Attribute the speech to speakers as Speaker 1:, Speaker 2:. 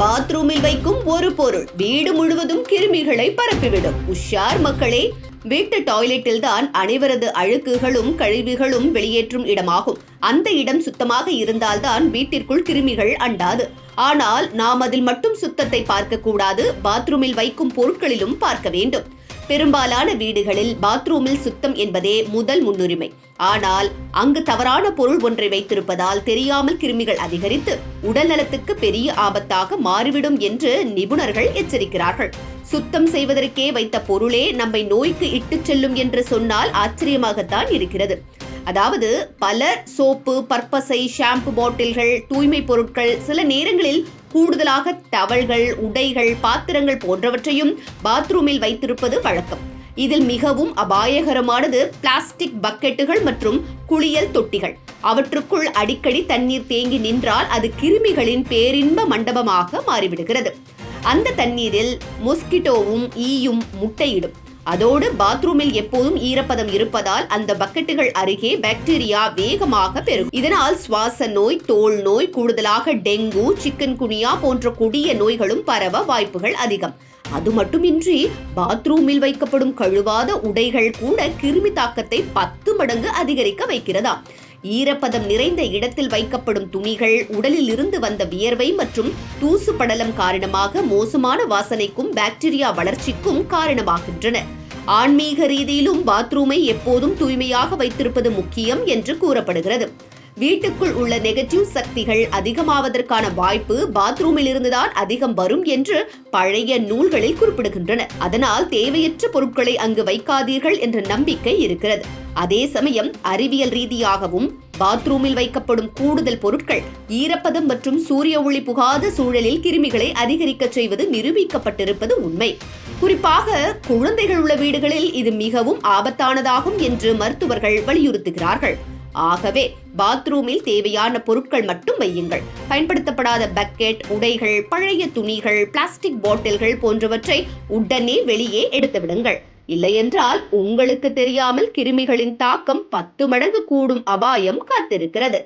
Speaker 1: பாத்ரூமில் வைக்கும் ஒரு பொருள். வீடு முழுவதும் கிருமிகளை பரப்பிவிடும். உஷார் மக்களே வீட்டு டாய்லெட்டில் தான் அனைவரது அழுக்குகளும் கழிவுகளும் வெளியேற்றும் இடமாகும். அந்த இடம் சுத்தமாக இருந்தால்தான் வீட்டிற்குள் கிருமிகள் அண்டாது. ஆனால் நாம் அதில் மட்டும் சுத்தத்தை பார்க்க கூடாது பாத்ரூமில் வைக்கும் பொருட்களிலும் பார்க்க வேண்டும். பெரும்பாலான வீடுகளில் பாத்ரூமில் சுத்தம் என்பதே முதல் முன்னுரிமை. ஆனால் அங்கு தவறான பொருள் ஒன்றை வைத்திருப்பதால் தெரியாமல் கிருமிகள் அதிகரித்து உடல் நலத்துக்கு பெரிய ஆபத்தாக மாறிவிடும் என்று நிபுணர்கள் எச்சரிக்கிறார்கள். சுத்தம் செய்வதற்கே வைத்த பொருளே நம்மை நோய்க்கு இட்டுச் செல்லும் என்று சொன்னால் ஆச்சரியமாகத்தான் இருக்கிறது. அதாவது பல சோப்பு பற்பசை ஷாம்பு பாட்டில்கள் தூய்மை பொருட்கள் சில நேரங்களில் கூடுதலாக டவல்கள் உடைகள் பாத்திரங்கள் போன்றவற்றையும் பாத்ரூமில் வைத்திருப்பது வழக்கம். இதில் மிகவும் அபாயகரமானது பிளாஸ்டிக் பக்கெட்டுகள் மற்றும் குளியல் தொட்டிகள். அவற்றுக்குள் அடிக்கடி தண்ணீர் தேங்கி நின்றால் அது கிருமிகளின் பேரின்ப மண்டபமாக மாறிவிடுகிறது. அந்த தண்ணீரில் மொஸ்கிட்டோவும் ஈயும் முட்டையிடும். அதோடு பாத்ரூமில் எப்போதும் ஈரப்பதம் இருப்பதால் அந்த பக்கெட்டுகள் அருகே பாக்டீரியா வேகமாக பெருகும். இதனால் சுவாச நோய் தோல் நோய் கூடுதலாக டெங்கு சிக்கன் குனியா போன்ற கொடிய நோய்களும் பரவ வாய்ப்புகள் அதிகம். அது மட்டுமின்றி பாத்ரூமில் வைக்கப்படும் கழுவாத உடைகள் கூட கிருமி தாக்கத்தை பத்து மடங்கு அதிகரிக்க வைக்கிறதாம். ஈரப்பதம் நிறைந்த இடத்தில் வைக்கப்படும் துணிகள் உடலில் இருந்து வந்த வியர்வை மற்றும் தூசு படலம் காரணமாக மோசமான வாசனைக்கும் பாக்டீரியா வளர்ச்சிக்கும் காரணமாகின்றன. ஆன்மீக ரீதியிலும் பாத்ரூமை எப்போதும் தூய்மையாக வைத்திருப்பது முக்கியம் என்று கூறப்படுகிறது. வீட்டுக்குள் உள்ள நெகட்டிவ் சக்திகள் அதிகமாவதற்கான வாய்ப்பு பாத்ரூமில் இருந்துதான் அதிகம் வரும் என்று பழைய நூல்களில் குறிப்பிடுகின்றன. அதனால் தேவையற்ற பொருட்களை அங்கு வைக்காதீர்கள் என்ற நம்பிக்கை இருக்கிறது. அதே சமயம் அறிவியல் ரீதியாகவும் பாத்ரூமில் வைக்கப்படும் கூடுதல் பொருட்கள் ஈரப்பதம் மற்றும் சூரிய ஒளி புகாத சூழலில் கிருமிகளை அதிகரிக்க செய்வது நிரூபிக்கப்பட்டிருப்பது உண்மை. குறிப்பாக குழந்தைகள் உள்ள வீடுகளில் இது மிகவும் ஆபத்தானதாகும் என்று மருத்துவர்கள் வலியுறுத்துகிறார்கள். ஆகவே பாத்ரூமில் தேவையான பொருட்கள் மட்டும் வையுங்கள். பயன்படுத்தப்படாத பக்கெட் உடைகள் பழைய துணிகள் பிளாஸ்டிக் பாட்டில்கள் போன்றவற்றை உடனே வெளியே எடுத்துவிடுங்கள் இல்லையென்றால் உங்களுக்கு தெரியாமல் கிருமிகளின் தாக்கம் பத்து மடங்கு கூடும் அபாயம் காத்திருக்கிறது.